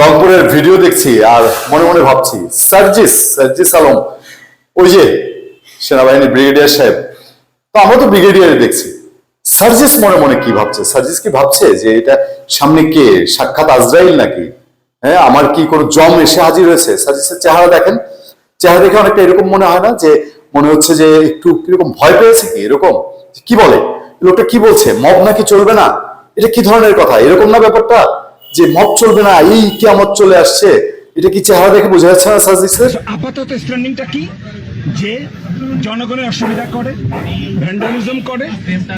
রংপুরের ভিডিও দেখছি আর মনে মনে ভাবছি, সার্জিস সার্জিস আলম, ওই যে সেনাবাহিনী ব্রিগেডিয়ার সাহেব, তো আমরা তো ব্রিগেডিয়ারে দেখছি। সার্জিস মনে মনে কি ভাবছে? সার্জিস কি ভাবছে যে এটা সামনে কে? সাক্ষাৎ আজরাইল নাকি? হ্যাঁ আমার কি কোনো জম এসে হাজির হয়েছে? সার্জিসের চেহারা দেখেন, চেহারা দেখে অনেকটা এরকম মনে হয় না যে, মনে হচ্ছে যে একটু কীরকম ভয় পেয়েছে কি? এরকম কি বলে? লোকটা কি বলছে? মব নাকি চলবে না? এটা কি ধরনের কথা? এরকম না ব্যাপারটা? যে মব চলবে না এই কেমন চলে আসছে এটা কি চেহারা দেখে বোঝা যাচ্ছে না সার্জিসের আপাতত স্ট্যান্ডিংটা কি? যে জনগণের অসুবিধা করে ভ্যান্ডালিজম করে।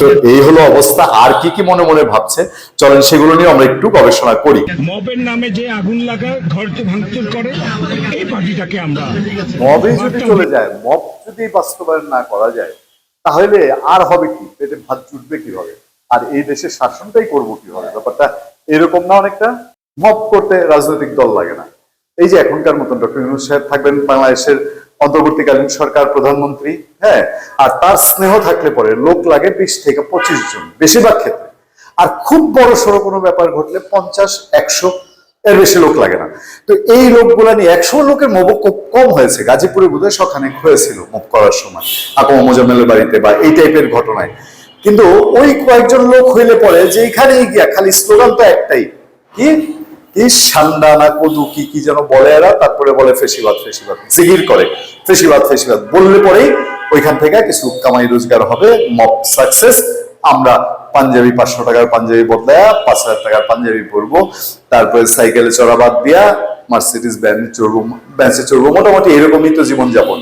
তো এই হলো অবস্থা আর কি কি মনে মনে ভাবছে? চলেন সেগুলো নিয়ে আমরা একটু গবেষণা করি। মবের নামে যে আগুন লাগা ঘর ভাঙচুর করে এই পার্টিটাকে আমরা মবে যদি চলে যায় মব যদি বাস্তবায়ন না করা যায় তাহলে আর হবে কি? পেটে ভাত জুটবে কীভাবে? আর এই দেশের শাসনটাই করব কীভাবে? ব্যাপারটা এরকম না অনেকটা? মব করতে রাজনৈতিক দল লাগে না। এই যে এখনকার মতন ডক্টর ইউনুস সাহেব থাকবেন, বাংলাদেশের অন্তর্বর্তীকালীন সরকার প্রধানমন্ত্রী হ্যাঁ আর তার স্নেহ থাকলে পরে লোক লাগে বিশ থেকে পঁচিশ জন, বেশিরভাগ ক্ষেত্রে। আর খুব বড় সড়ো কোনো ব্যাপার ঘটলে পঞ্চাশ, একশো এর বেশি লোক লাগে না। তো এই লোকগুলা নিয়ে একশো লোকের মোব খুব কম হয়েছে। গাজীপুরে বোধহয় সখানেক হয়েছিল মুভ করার সময়। আকম মোজাম্মেলের বাড়িতে বা এই টাইপের ঘটনায়। কিন্তু ওই কয়েকজন লোক হইলে পরে যে এখানেই গিয়া, খালি স্লোগান তো একটাই। কি? কি? সান্ডা না কদু, কি কি যেন বলে এরা, তারপরে বলে ফেসিবাদ ফেসিবাদ, জিগির করে। ফেসিবাদ ফেসিবাদ, বললে পরেই ওইখান থেকে কিছু কামাই রোজগার হবে, মব সাকসেস। আমরা পাঞ্জাবি পাঁচশো টাকার পাঞ্জাবি বদলায়া, পাঁচ হাজার টাকার পাঞ্জাবি পরবো। তারপরে সাইকেলে চড়া বাদ দিয়া, মার্সিডিস ব্যান্ড চড়বো ব্যান্সে চড়বো, মোটামুটি এরকমই তো জীবনযাপন।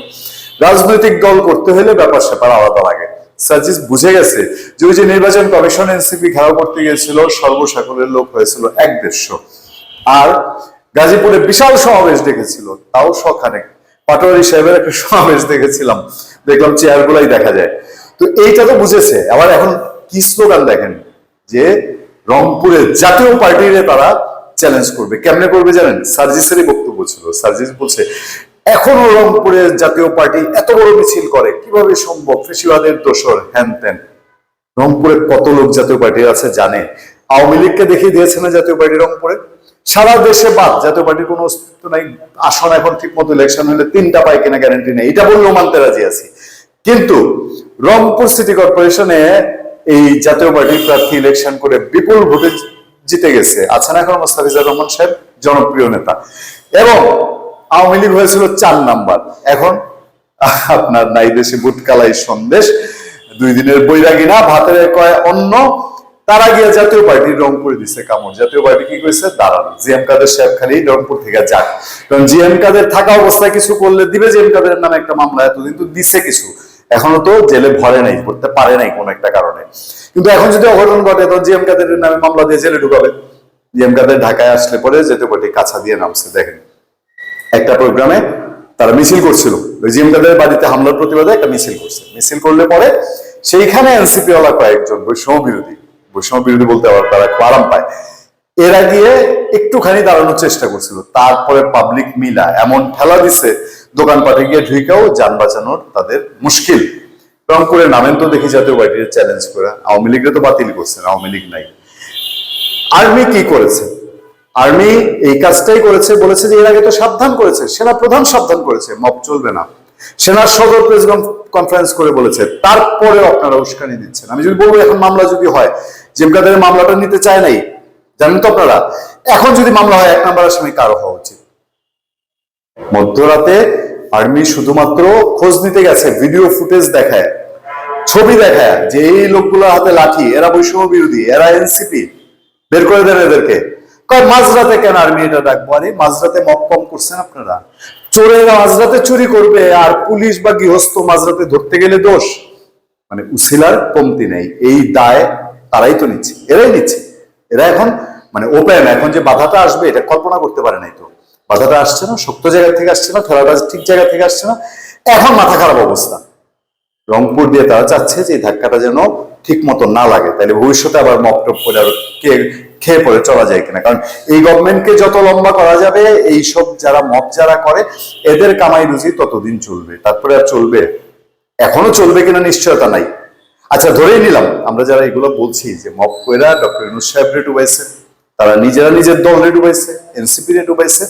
রাজনৈতিক দল করতে হলে ব্যাপার স্যাপার আলাদা লাগে। সার্জিস বুঝে গেছে যে ওই যে নির্বাচন কমিশন এনসিপি ঘেরাও করতে গিয়েছিল, সর্বসাকলের লোক হয়েছিল এক দেড়শো। আর গাজীপুরে বিশাল সমাবেশ ডেকেছিল, তাও শখানেক। পাটোয়ারি সাহেবের একটা সমাবেশ দেখেছিলাম, দেখলাম চেয়ার গুলাই দেখা যায়। তো এইটা তো বুঝেছে। আবার এখন কি স্লোগান দেখেন? যে রংপুরে জাতীয় পার্টিরে তারা চ্যালেঞ্জ করবে। কেমনে করবে জানেন? সার্জিসেরই বক্তব্য ছিল। সার্জিস বলছে এখনও রংপুরের জাতীয় পার্টি এত বড় মিছিল করে, কীভাবে সম্ভব? ফেসিবাদের দোষর, হ্যান ত্যান। রংপুরে কত লোক জাতীয় পার্টির আছে জানে? আওয়ামী লীগকে দেখিয়ে দিয়েছে না জাতীয় পার্টি রংপুরে? সারা দেশে বাদ, জাতীয় পার্টির কোনো অস্তিত্ব নাই। আসন এখন ঠিক মতো ইলেকশন হলে তিনটা পায় কিনা গ্যারান্টি নেই। এটা বললেও মানতে রাজি আছি। কিন্তু রংপুর সিটি কর্পোরেশনে এই জাতীয় পার্টির প্রার্থী ইলেকশন করে বিপুল ভোটে জিতে গেছে। আছেন এখন মোস্তাফিজুর রহমান সাহেব, জনপ্রিয় নেতা। এবং আওয়ামী লীগ হয়েছিল চার নাম্বার। এখন আপনার নাই দেশে বুটকালাই সন্দেশ, দুই দিনের বৈরাগী না, ভাতের কয় অন্য তারা গিয়ে জাতীয় পার্টির রংপুরে দিছে কামড়। জাতীয় পার্টি কি করেছে দাঁড়ান, জিএম কাদের সাহেব খালি, রংপুর থেকে যাক। কারণ জিএম কাদের থাকা অবস্থায় কিছু করলে দিবে, জিএম কাদের নামে একটা মামলা এতদিন তো দিছে কিছু। এখনও তো জেলে ভরে নাই, করতে পারে নাই কোন একটা কারণে। কিন্তু এখন যদি অঘটন ঘটে তো জিএম কাদের নামে মামলা দিয়ে জেলে ঢুকাবে। জিএম কাদের ঢাকায় আসলে পরে জাতীয় পার্টি কাছা দিয়ে নামছে, দেখেন। একটা প্রোগ্রামে তারা মিছিল করছিল। ওই জিএম কাদের বাড়িতে হামলার প্রতিবাদে একটা মিছিল করছে। মিছিল করলে পরে সেইখানে এনসিপি ওয়ালা কয়েকজন বৈষম্য বিরোধী বৈষম্য বিরোধী বলতে আবার তারা খুব আরাম পায়। এরা গিয়ে একটুখানি দাঁড়ানোর চেষ্টা করছিল। তারপরে পাবলিক মিলা এমন ঠেলা দিছে, দোকানপাটে গিয়ে ঢুকেও যান বাঁচানোর তাদের মুশকিল। রংপুরে নামেন তো দেখি জাতীয় পার্টির চ্যালেঞ্জ করে, আওয়ামী লীগরে তো বাতিল করছেন আওয়ামী লীগ নাই। আর্মি কি করেছে? আর্মি এই কাজটাই করেছে, বলেছে যে এর আগে তো সাবধান করেছে, সেনা প্রধান সাবধান করেছে, মব চলবে না। সেনার সদর প্রেস কনফারেন্স করে বলেছে, তারপরে আপনারা উস্কানি দিচ্ছেন। আমি যদি বলব, এখন মামলা যদি হয় জিমকাদের মামলাটা নিতে চায় নাই, জানেন তো আপনারা? এখন যদি মামলা হয়, এক নাম্বার আসামি কারও হওয়া উচিত। মধ্যরাতে আর্মি শুধুমাত্র খোঁজ নিতে গেছে ভিডিও ফুটেজ দেখায়, ছবি দেখায় যে এই লোকগুলোর হাতে লাঠি, এরা বৈষম্য বিরোধী, এরা এনসিপি, বের করে দেন এদেরকে। কয়, মাঝরাতে কেন আর মেয়েটা ডাকবো? আরে, মাঝরাতে মক কম করছেন আপনারা। চোরেরা মাঝরাতে চুরি করবে, আর পুলিশ বা গৃহস্থ মাঝরাতে ধরতে গেলে দোষ। মানে উসিলার কমতি নেই, এই দায় তারাই তো নিচ্ছে, এরাই নিচ্ছে। এরা এখন মানে ওপেন এখন যে বাধাটা আসবে, এটা কল্পনা করতে পারে নাই তো। বাধাটা আসছে না, শক্ত জায়গা থেকে আসছে না ঠেলাটা ঠিক জায়গা থেকে আসছে না, এখন মাথা খারাপ অবস্থা। রংপুর দিয়ে তারা চাচ্ছে যে ধাক্কাটা যেন ঠিক মতো না লাগে, তাহলে ভবিষ্যতে আবার মপটপ করে আরও কে খেয়ে পড়ে চলা যায় কিনা। কারণ এই গভর্নমেন্টকে যত লম্বা করা যাবে এই সব যারা মপ যারা করে, এদের কামাই রুজি ততদিন চলবে। তারপরে আর চলবে? এখনও চলবে কিনা নিশ্চয়তা নাই। আচ্ছা ধরেই নিলাম, আমরা যারা এগুলো বলছি যে মপ কইরা ডক্টর ইনুস সাহেব ডুবাইছে তারা নিজেরা নিজের দলরে ডুবাইছে এনসিপি রে ডুবাইছে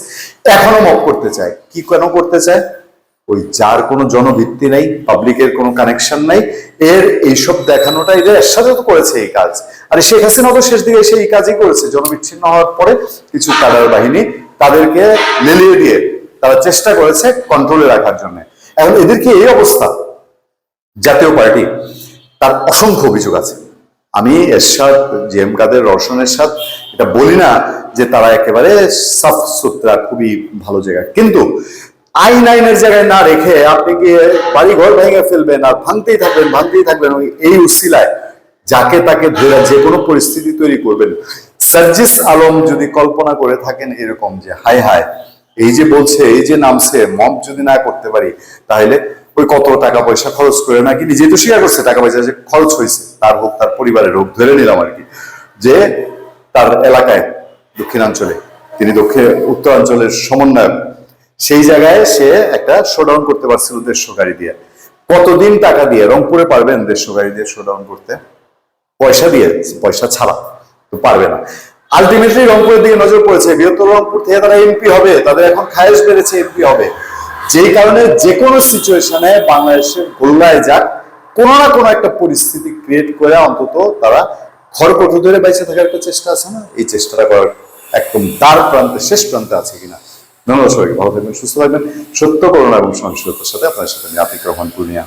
এখনও মপ করতে চায়। কি কেন করতে চায়? ওই যার কোনো জনভিত্তি নাই পাবলিকের কোনো কানেকশন নাই, এর এইসব দেখানোটা এদের একসাথে তো করেছে এই কাজ। আর শেখ হাসিনা তো শেষ দিকে এসে এই কাজই করেছে, জনবিচ্ছিন্ন হওয়ার পরে কিছু কাডার বাহিনী তাদেরকে লেলিয়ে দিয়ে তারা চেষ্টা করেছে কন্ট্রোলে রাখার জন্য। এখন এদেরকে এই অবস্থা? জাতীয় পার্টি, তার অসংখ্য অভিযোগ আছে। আমি এরশাদ, জি এম কাদের, রওশন এরশাদ, এটা বলি না যে তারা একেবারে সাফ সুতরা খুবই ভালো জায়গা। কিন্তু আইন আইনের জায়গায় না রেখে আপনি গিয়ে বাড়ি ঘর ভেঙে ফেলবেন আর ভাঙতেই থাকবেন ভাঙতেই থাকবেন এই উসিলায় যাকে তাকে ধরে যে কোনো পরিস্থিতি তৈরি করবেন। সার্জিস আলম যদি কল্পনা করে থাকেন এরকম যে, হায় হায়, এই যে বলছে, এই যে নামছে, মব যদি না করতে পারি, তাহলে ওই কত টাকা পয়সা খরচ করে নাকি নিজে তো স্বীকার করছে, টাকা পয়সা যে খরচ হয়েছে, তার হোক, তার পরিবারের হোক, ধরে নিলাম আর কি। যে তার এলাকায় দক্ষিণাঞ্চলে, তিনি দক্ষিণ, উত্তরাঞ্চলের সমন্বয়ক সেই জায়গায় সে একটা শোডাউন করতে পারছিল দেড়শো গাড়ি দিয়ে। কতদিন টাকা দিয়ে? রংপুরে পারবেন দেড়শো গাড়ি দিয়ে শোডাউন করতে? পয়সা দিয়ে, পয়সা ছাড়া তো পারবে না। আলটিমেটলি রংপুরের দিকে নজর পড়েছে। বৃহত্তর রংপুর থেকে তারা এমপি হবে, তাদের এখন খায়েশ বেড়েছে এমপি হবে। যেই কারণে যে কোনো সিচুয়েশনে বাংলাদেশের গোল্লায় যাক, কোনো না কোনো একটা পরিস্থিতি ক্রিয়েট করে অন্তত তারা খড়কটু ধরে বেঁচে থাকার একটা চেষ্টা আছে না? এই চেষ্টাটা করার একদম দ্বার প্রান্তে, শেষ প্রান্তে আছে কিনা? ধন্যবাদ সবাইকে, ভালো থাকবেন, সুস্থ থাকবেন। সত্য করোনা এবং সহনশীলতার সাথে আপনার সাথে আমি আতিক রহমান, পূর্ণিয়া।